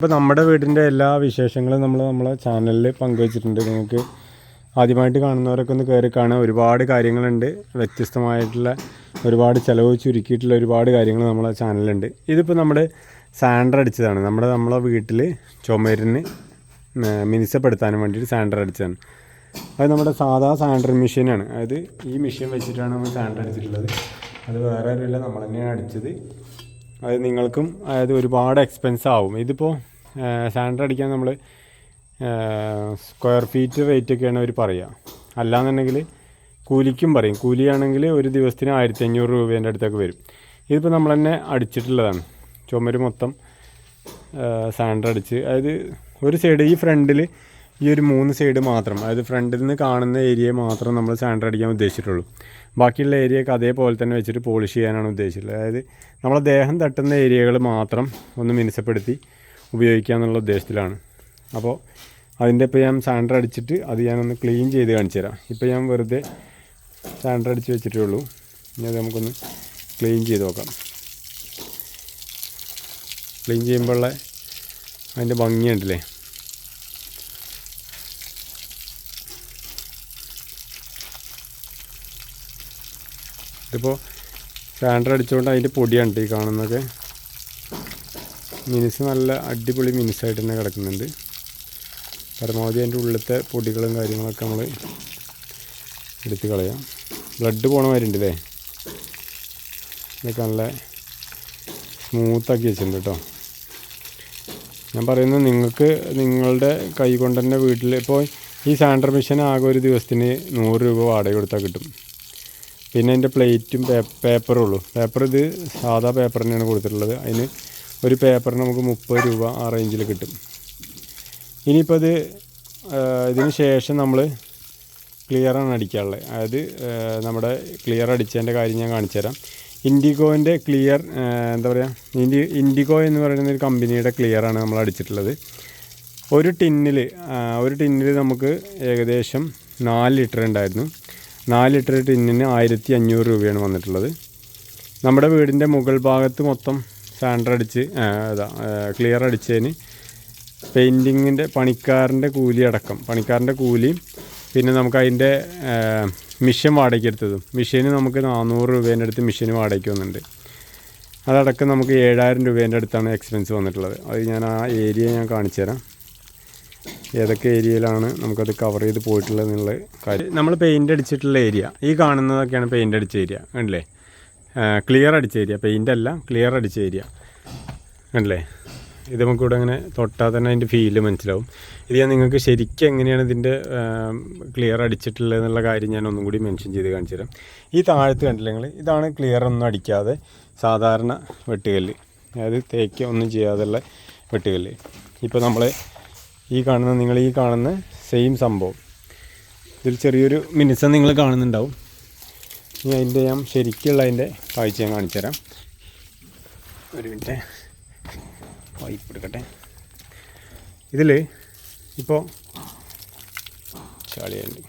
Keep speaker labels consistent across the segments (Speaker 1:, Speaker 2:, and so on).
Speaker 1: ഇപ്പോൾ നമ്മുടെ വീടിന്റെ എല്ലാ വിശേഷങ്ങളും നമ്മൾ നമ്മളെ ചാനലിൽ പങ്കുവച്ചിട്ടുണ്ട്. നിങ്ങൾക്ക് ആദ്യമായിട്ട് കാണുന്നവരൊക്കെ ഒന്ന് കയറി കാണാൻ ഒരുപാട് കാര്യങ്ങളുണ്ട്. വ്യത്യസ്തമായിട്ടുള്ള ഒരുപാട് ചിലവ് ചുരുക്കിയിട്ടുള്ള ഒരുപാട് കാര്യങ്ങൾ നമ്മളെ ചാനലിലുണ്ട് ഇതിപ്പോൾ നമ്മുടെ സാൻഡർ അടിച്ചതാണ്. നമ്മുടെ നമ്മളെ വീട്ടിൽ ചുമരിന് മിനുസപ്പെടുത്താനും വേണ്ടിയിട്ട് സാൻഡർ അടിച്ചതാണ്. അത് നമ്മുടെ സാധാ സാൻഡർ മെഷീനാണ് അതായത് ഈ മെഷീൻ വെച്ചിട്ടാണ് നമ്മൾ സാൻഡർ അടിച്ചിട്ടുള്ളത്. അത് വേറെ ആരുമില്ല നമ്മൾ തന്നെയാണ് അടിച്ചത്. അത് നിങ്ങൾക്കും അതായത് ഒരുപാട് എക്സ്പെൻസ് ആവും. ഇതിപ്പോൾ സാൻഡർ അടിക്കാൻ നമ്മൾ സ്ക്വയർ ഫീറ്റ് റേറ്റ് ഒക്കെയാണ് അവർ പറയുക അല്ലാന്നുണ്ടെങ്കിൽ കൂലിക്കും പറയും. കൂലിയാണെങ്കിൽ ഒരു ദിവസത്തിന് ആയിരത്തി അഞ്ഞൂറ് രൂപേന്റെ അടുത്തൊക്കെ വരും. ഇതിപ്പോൾ നമ്മൾ തന്നെ അടിച്ചിട്ടുള്ളതാണ്. ചുമര് മൊത്തം സാൻഡർ അടിച്ച്. അതായത് ഒരു സൈഡ് ഈ ഫ്രണ്ടിൽ ഈ ഒരു മൂന്ന് സൈഡ് മാത്രം അതായത് ഫ്രണ്ടിൽ നിന്ന് കാണുന്ന ഏരിയ മാത്രം നമ്മൾ സാൻഡർ അടിക്കാൻ ഉദ്ദേശിച്ചിട്ടുള്ളൂ. ബാക്കിയുള്ള ഏരിയയൊക്കെ അതേപോലെ തന്നെ വെച്ചിട്ട് പോളിഷ് ചെയ്യാനാണ് ഉദ്ദേശിച്ചിട്ടുള്ളത്. അതായത് നമ്മളെ ദേഹം തട്ടുന്ന ഏരിയകൾ മാത്രം ഒന്ന് മിനുസപ്പെടുത്തി ഉപയോഗിക്കുക എന്നുള്ള ഉദ്ദേശത്തിലാണ്. അപ്പോൾ അതിന്റെ ഇപ്പോൾ ഞാൻ സാൻഡർ അടിച്ചിട്ട് അത് ഞാനൊന്ന് ക്ലീൻ ചെയ്ത് കാണിച്ചു തരാം. ഇപ്പോൾ ഞാൻ വെറുതെ സാൻഡർ അടിച്ച് വെച്ചിട്ടേ ഉള്ളൂ. ഇനി അത് നമുക്കൊന്ന് ക്ലീൻ ചെയ്ത് നോക്കാം. ക്ലീൻ ചെയ്യുമ്പോഴുള്ള അതിന്റെ ഭംഗിയുണ്ടല്ലേ ഇതിപ്പോൾ സാൻഡർ അടിച്ചുകൊണ്ട് അതിന്റെ പൊടിയാണ് ഈ കാണുന്നതൊക്കെ? മിനുസ് നല്ല അടിപൊളി മിനുസായിട്ട് തന്നെ കിടക്കുന്നുണ്ട്. പരമാവധി അതിന്റെ ഉള്ളിലത്തെ പൊടികളും കാര്യങ്ങളൊക്കെ നമ്മൾ എടുത്ത് കളയാം. ബ്ലഡ് പോണ ഉണ്ട് അല്ലേ ഇതൊക്കെ നല്ല സ്മൂത്താക്കി വെച്ചിട്ടുണ്ട് കേട്ടോ ഞാൻ പറയുന്നത് നിങ്ങൾക്ക് നിങ്ങളുടെ കൈ കൊണ്ട് തന്നെ വീട്ടിൽ ഇപ്പോൾ ഈ സാൻഡർ മെഷീൻ ആകെ ഒരു ദിവസത്തിന് നൂറ് രൂപ വാടക കൊടുത്താൽ കിട്ടും. പിന്നെ അതിന്റെ പ്ലേറ്റും പേപ്പറും ഉള്ളൂ. പേപ്പർ ഇത് സാധാ പേപ്പർ തന്നെയാണ് കൊടുത്തിട്ടുള്ളത്. അതിന് ഒരു പേപ്പറിന് നമുക്ക് മുപ്പത് രൂപ ആ റേഞ്ചിൽ കിട്ടും. ഇനിയിപ്പോൾ അത് ഇതിന് ശേഷം നമ്മൾ ക്ലിയറാണ് അടിക്കാനുള്ളത്. അതായത് നമ്മുടെ ക്ലിയർ അടിച്ചതിന്റെ കാര്യം ഞാൻ കാണിച്ചു തരാം. ഇൻഡിഗോന്റെ ക്ലിയർ എന്താ പറയുക ഇൻഡി ഇൻഡിഗോ എന്ന് പറയുന്ന ഒരു കമ്പനിയുടെ ക്ലിയറാണ് നമ്മൾ അടിച്ചിട്ടുള്ളത്. ഒരു ടിന്നിൽ ഒരു ടിന്നിൽ നമുക്ക് ഏകദേശം നാല് ലിറ്റർ ഉണ്ടായിരുന്നു. നാല് ലിറ്റർ ടിന്നിന് ആയിരത്തി അഞ്ഞൂറ് രൂപയാണ് വന്നിട്ടുള്ളത്. നമ്മുടെ വീടിന്റെ മുകൾ ഭാഗത്ത് മൊത്തം സാൻഡർ അടിച്ച് ഇതാ ക്ലിയർ അടിച്ചതിന് പെയിന്റിങ്ങിന്റെ പണിക്കാരന്റെ കൂലി അടക്കം. പണിക്കാരന്റെ കൂലിയും പിന്നെ നമുക്ക് അതിന്റെ മിഷൻ വാടകയ്ക്ക് എടുത്തതും. മിഷീന് നമുക്ക് നാനൂറ് രൂപേന്റെ അടുത്ത് മിഷീന് വാടകയ്ക്ക് വന്നിട്ടുണ്ട്. അതടക്കം നമുക്ക് ഏഴായിരം രൂപേന്റെ അടുത്താണ് എക്സ്പെൻസ് വന്നിട്ടുള്ളത്. അത് ഞാൻ ആ ഏരിയ ഞാൻ കാണിച്ചു തരാം. ഏതൊക്കെ ഏരിയയിലാണ് നമുക്കത് കവർ ചെയ്ത് പോയിട്ടുള്ളത് എന്നുള്ള കാര്യം. നമ്മൾ പെയിന്റ് അടിച്ചിട്ടുള്ള ഏരിയ ഈ കാണുന്നതൊക്കെയാണ് പെയിന്റ് അടിച്ച ഏരിയ കണ്ടില്ലേ? ക്ലിയർ അടിച്ച ഏരിയ പെയിന്റ് അല്ല ക്ലിയർ അടിച്ച ഏരിയ അല്ലേ ഇത് നമുക്കിവിടെ അങ്ങനെ തൊട്ടാൽ തന്നെ അതിന്റെ ഫീൽ മനസ്സിലാവും. ഇത് ഞാൻ നിങ്ങൾക്ക് ശരിക്കും എങ്ങനെയാണ് ഇതിന്റെ ക്ലിയർ അടിച്ചിട്ടുള്ളത് എന്നുള്ള കാര്യം ഞാൻ ഒന്നും കൂടി മെൻഷൻ ചെയ്ത് കാണിച്ചു തരാം. ഈ താഴത്ത് കണ്ടില്ല നിങ്ങൾ ഇതാണ് ക്ലിയർ ഒന്നും അടിക്കാതെ സാധാരണ വെട്ടുകല്ല്. അതായത് തേക്ക ഒന്നും ചെയ്യാതെയുള്ള വെട്ടുകല്ല്. ഇപ്പോൾ നമ്മൾ ഈ കാണുന്ന നിങ്ങൾ ഈ കാണുന്ന സെയിം സംഭവം. ഇതിൽ ചെറിയൊരു മിനിസം നിങ്ങൾ കാണുന്നുണ്ടാവും. ഇനി അതിന്റെ ഞാൻ ശരിക്കുള്ള അതിന്റെ കാഴ്ച ഞാൻ കാണിച്ചു തരാം ഒരു മിനിറ്റ്. പൈപ്പ് എടുക്കട്ടെ. ഇതിൽ ഇപ്പോൾ ചാളിയുണ്ട്.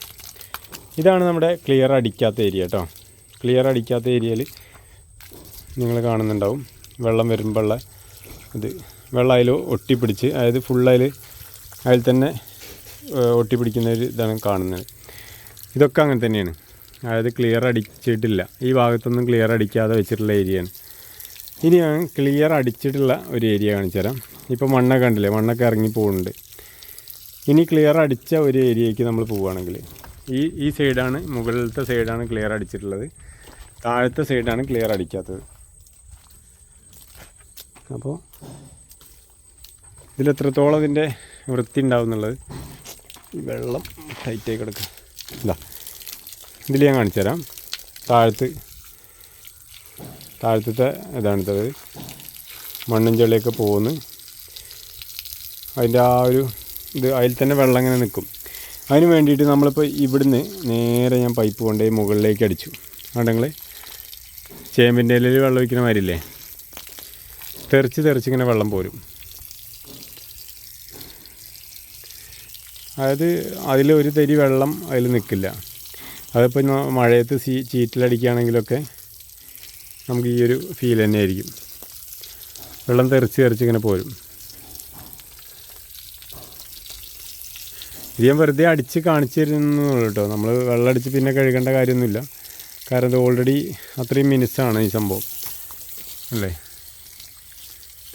Speaker 1: ഇതാണ് നമ്മുടെ ക്ലിയർ അടിക്കാത്ത ഏരിയ കേട്ടോ ക്ലിയർ അടിക്കാത്ത ഏരിയയിൽ നിങ്ങൾ കാണുന്നുണ്ടാവും. വെള്ളം വരുമ്പോഴുള്ള ഇത്. വെള്ളം അതിൽ ഒട്ടിപ്പിടിച്ച് അതായത് ഫുൾ അതിൽ അതിൽ തന്നെ ഒട്ടിപ്പിടിക്കുന്ന ഒരു ഇതാണ് കാണുന്നത്. ഇതൊക്കെ അങ്ങനെ തന്നെയാണ്. അതായത് ക്ലിയർ അടിച്ചിട്ടില്ല. ഈ ഭാഗത്തൊന്നും ക്ലിയർ അടിക്കാതെ വെച്ചിട്ടുള്ള ഏരിയയാണ് ഇനി ഞാൻ ക്ലിയർ അടിച്ചിട്ടുള്ള ഒരു ഏരിയ കാണിച്ചു തരാം ഇപ്പോൾ മണ്ണൊക്കെ ഉണ്ടല്ലേ മണ്ണൊക്കെ ഇറങ്ങി പോകുന്നുണ്ട് ഇനി ക്ലിയർ അടിച്ച ഒരു ഏരിയയ്ക്ക് നമ്മൾ പോവുകയാണെങ്കിൽ ഈ ഈ സൈഡാണ് മുകളിലത്തെ സൈഡാണ് ക്ലിയർ അടിച്ചിട്ടുള്ളത്. താഴത്തെ സൈഡാണ് ക്ലിയർ അടിക്കാത്തത്. അപ്പോൾ ഇതിൽ എത്രത്തോളം ഇതിന്റെ വൃത്തി ഉണ്ടാവും എന്നുള്ളത് ഈ വെള്ളം ടൈറ്റായി കിടക്കുക ഇതാ. ഇതിൽ ഞാൻ കാണിച്ചു തരാം. താഴത്ത് താഴത്തെ ഇതാണിട്ടത് മണ്ണും ചെളിയൊക്കെ പോകുന്നു. അതിന്റെ ആ ഒരു ഇത് അതിൽ തന്നെ വെള്ളം ഇങ്ങനെ നിൽക്കും. അതിന് വേണ്ടിയിട്ട് നമ്മളിപ്പോൾ ഇവിടുന്ന് നേരെ ഞാൻ പൈപ്പ് കൊണ്ടുപോയി മുകളിലേക്ക് അടിച്ചു. അതുകൊണ്ടെങ്കിൽ ചേമ്പിന്റെ ഇലയിൽ വെള്ളം ഒഴിക്കുന്ന മാതിരില്ലേ തെറിച്ച് തെറിച്ചിങ്ങനെ വെള്ളം പോരും. അതായത് അതിൽ ഒരു തരി വെള്ളം അതിൽ നിൽക്കില്ല അതിപ്പോൾ മഴയത്ത് സീ ചീറ്റിലടിക്കുകയാണെങ്കിലൊക്കെ നമുക്ക് ഈ ഒരു ഫീൽ തന്നെയായിരിക്കും വെള്ളം തെറിച്ച് തെറിച്ച് ഇങ്ങനെ പോരും. ഇത് ഞാൻ വെറുതെ അടിച്ച് കാണിച്ചു തരുന്നു കേട്ടോ. നമ്മൾ വെള്ളം അടിച്ച് പിന്നെ കഴുകേണ്ട കാര്യമൊന്നുമില്ല. കാരണം ഇത് ഓൾറെഡി അത്രയും മിനിസ്സാണ് ഈ സംഭവം. അല്ലേ?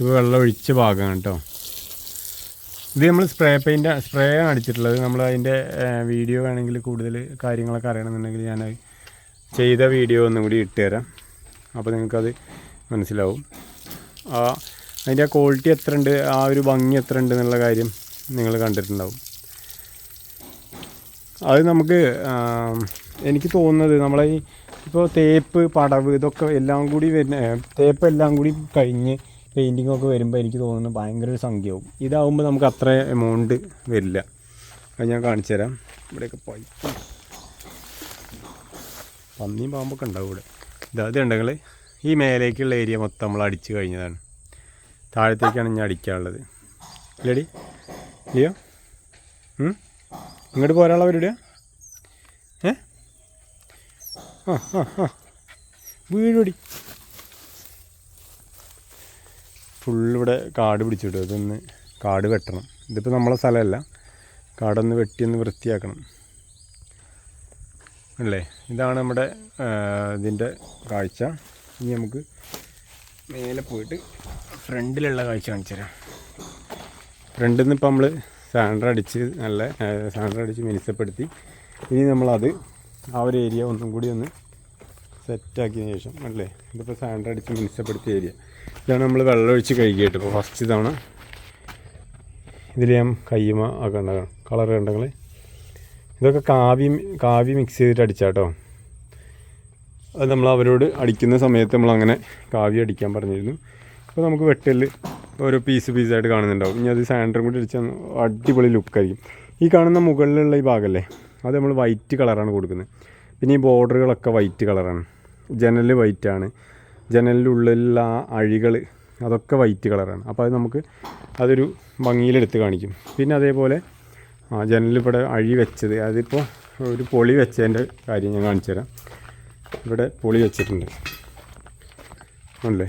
Speaker 1: ഇത് വെള്ളം ഒഴിച്ച് ഭാഗമാണ് കേട്ടോ. ഇത് നമ്മൾ സ്പ്രേ പെയിന്റ് സ്പ്രേ ആണ് അടിച്ചിട്ടുള്ളത്. നമ്മൾ അതിന്റെ വീഡിയോ വേണമെങ്കിൽ കൂടുതൽ കാര്യങ്ങളൊക്കെ അറിയണമെന്നുണ്ടെങ്കിൽ ഞാൻ ചെയ്ത വീഡിയോ ഒന്നും കൂടി ഇട്ടുതരാം അപ്പോൾ നിങ്ങൾക്കത് മനസ്സിലാവും. ആ അതിന്റെ ആ ക്വാളിറ്റി എത്ര ഉണ്ട് ആ ഒരു ഭംഗി എത്ര ഉണ്ട് എന്നുള്ള കാര്യം നിങ്ങൾ കണ്ടിട്ടുണ്ടാവും. അത് നമുക്ക് എനിക്ക് തോന്നുന്നത് നമ്മളെ ഇപ്പോൾ തേപ്പ് പടവ് ഇതൊക്കെ എല്ലാം കൂടി വരുന്ന തേപ്പ് എല്ലാം കൂടി കഴിഞ്ഞ് പെയിന്റിംഗ് ഒക്കെ വരുമ്പോൾ എനിക്ക് തോന്നുന്നു ഭയങ്കര ഒരു സംഖ്യയാവും. ഇതാവുമ്പോൾ നമുക്ക് അത്ര എമൗണ്ട് വരില്ല. അത് ഞാൻ കാണിച്ചു തരാം ഇവിടെയൊക്കെ പൈപ്പ് പന്നിയും പാമ്പൊക്കെ ഉണ്ടാവും ഇവിടെ. ഇതാദ്യം ഇത് ഉണ്ടെങ്കിൽ ഈ മേലേക്കുള്ള ഏരിയ മൊത്തം നമ്മൾ അടിച്ചു കഴിഞ്ഞതാണ്. താഴത്തേക്കാണ് ഞാൻ അടിക്കാനുള്ളത്. ഇല്ലടി. ഇല്ലയോ? ഇങ്ങോട്ട് പോരാളോ അവരുടെ ഏ? ആ ആ ആ. വീടൊടി ഫുള്ള് ഇവിടെ കാട് പിടിച്ചിട്ടു അതൊന്ന് കാട് വെട്ടണം. ഇതിപ്പോൾ നമ്മളെ സ്ഥലമല്ല. കാടൊന്ന് വെട്ടിയൊന്ന് വൃത്തിയാക്കണം. അല്ലേ? ഇതാണ് നമ്മുടെ ഇതിന്റെ കാഴ്ച. ഇനി നമുക്ക് മേലെ പോയിട്ട് ഫ്രണ്ടിലുള്ള കാഴ്ച കാണിച്ചു തരാം ഫ്രണ്ടിൽ നിന്ന് ഇപ്പം നമ്മൾ സാൻഡർ അടിച്ച് നല്ല സാൻഡർ അടിച്ച് മിനുസപ്പെടുത്തി. ഇനി നമ്മളത് ആ ഒരു ഏരിയ ഒന്നും കൂടി ഒന്ന് സെറ്റാക്കിയതിന് ശേഷം അല്ലേ? ഇതിപ്പോൾ സാൻഡർ അടിച്ച് മിനുസപ്പെടുത്തിയ ഏരിയ. ഇതാണ് നമ്മൾ വെള്ളമൊഴിച്ച് കഴുകിയിട്ട് ഇപ്പോൾ ഫസ്റ്റ് ഇതാണ്. ഇതിൽ ഞാൻ കയ്യുമ ഒക്കെ കളർ കണ്ടെങ്കിൽ ഇതൊക്കെ കാവി കാവി മിക്സ് ചെയ്തിട്ട് അടിച്ചാട്ടോ. അത് നമ്മൾ അവരോട് അടിക്കുന്ന സമയത്ത് നമ്മൾ അങ്ങനെ കാവി അടിക്കാൻ പറഞ്ഞിരുന്നു. അപ്പോൾ നമുക്ക് വെട്ടൽ ഓരോ പീസ് പീസായിട്ട് കാണുന്നുണ്ടാവും. ഇനി അത് സാൻഡറും കൂടി അടിച്ചാൽ അടിപൊളി ലുക്കായിരിക്കും ഈ കാണുന്ന മുകളിലുള്ള ഈ ഭാഗമല്ലേ അത് നമ്മൾ വൈറ്റ് കളറാണ് കൊടുക്കുന്നത്. പിന്നെ ഈ ബോർഡറുകളൊക്കെ വൈറ്റ് കളറാണ് ജനൽ വൈറ്റാണ് ജനലിന്റെ ഉള്ളിലുള്ള ആ അഴികൾ അതൊക്കെ വൈറ്റ് കളറാണ് അപ്പോൾ അത് നമുക്ക് അതൊരു ഭംഗിയിലെടുത്ത് കാണിക്കും. പിന്നെ അതേപോലെ ആ ജനലിൽ ഇവിടെ അഴി വെച്ചത് അതിപ്പോൾ ഒരു പൊളി വെച്ചതിന്റെ കാര്യം ഞാൻ കാണിച്ചു തരാം ഇവിടെ പൊളി വെച്ചിട്ടുണ്ട്. അല്ലേ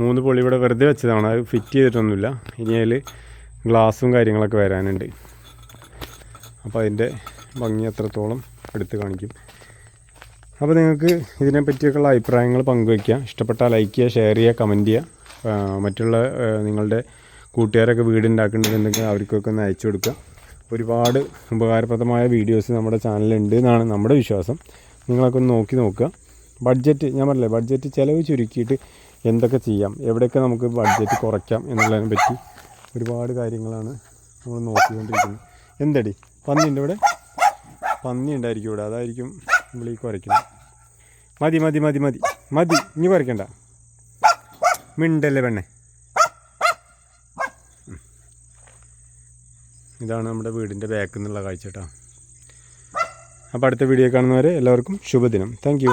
Speaker 1: മൂന്ന് പൊളി ഇവിടെ വെറുതെ വെച്ചതാണ് അത് ഫിറ്റ് ചെയ്തിട്ടൊന്നുമില്ല. ഇനി അതിൽ ഗ്ലാസും കാര്യങ്ങളൊക്കെ വരാനുണ്ട്. അപ്പോൾ അതിന്റെ ഭംഗി എത്രത്തോളം എടുത്ത് കാണിക്കും. അപ്പോൾ നിങ്ങൾക്ക് ഇതിനെ പറ്റിയൊക്കെയുള്ള അഭിപ്രായങ്ങൾ പങ്കുവയ്ക്കുക. ഇഷ്ടപ്പെട്ടാൽ ലൈക്ക് ചെയ്യുക ഷെയർ ചെയ്യുക കമന്റ് ചെയ്യുക. മറ്റുള്ള നിങ്ങളുടെ കൂട്ടുകാരൊക്കെ വീടുണ്ടാക്കുന്നുണ്ടെങ്കിൽ അവർക്കൊക്കെ ഒന്ന് അയച്ചു കൊടുക്കുക. ഒരുപാട് ഉപകാരപ്രദമായ വീഡിയോസ് നമ്മുടെ ചാനലുണ്ട് എന്നാണ് നമ്മുടെ വിശ്വാസം. നിങ്ങളൊക്കെ ഒന്ന് നോക്കി നോക്കുക. ബഡ്ജറ്റ് ഞാൻ പറഞ്ഞില്ലേ ബഡ്ജറ്റ് ചിലവ് ചുരുക്കിയിട്ട് എന്തൊക്കെ ചെയ്യാം എവിടെയൊക്കെ നമുക്ക് ബഡ്ജറ്റ് കുറയ്ക്കാം എന്നുള്ളതിനെ പറ്റി ഒരുപാട് കാര്യങ്ങളാണ് നമ്മൾ നോക്കിക്കൊണ്ടിരിക്കുന്നത്. എന്തടി? പന്നിയുണ്ട് ഇവിടെ? പന്നി ഉണ്ടായിരിക്കും ഇവിടെ. അതായിരിക്കും നമ്മൾ ഈ കുറയ്ക്കുന്നത്. മതി മതി മതി മതി. മതി. ഇനി കുറയ്ക്കണ്ട മിണ്ടല്ലേ പെണ്ണെ? ഇതാണ് നമ്മുടെ വീടിന്റെ ബാക്കിൽ നിന്നുള്ള കാഴ്ച കേട്ടോ. അപ്പോൾ അടുത്ത വീഡിയോ കാണുന്നവരെ എല്ലാവർക്കും ശുഭദിനം. താങ്ക്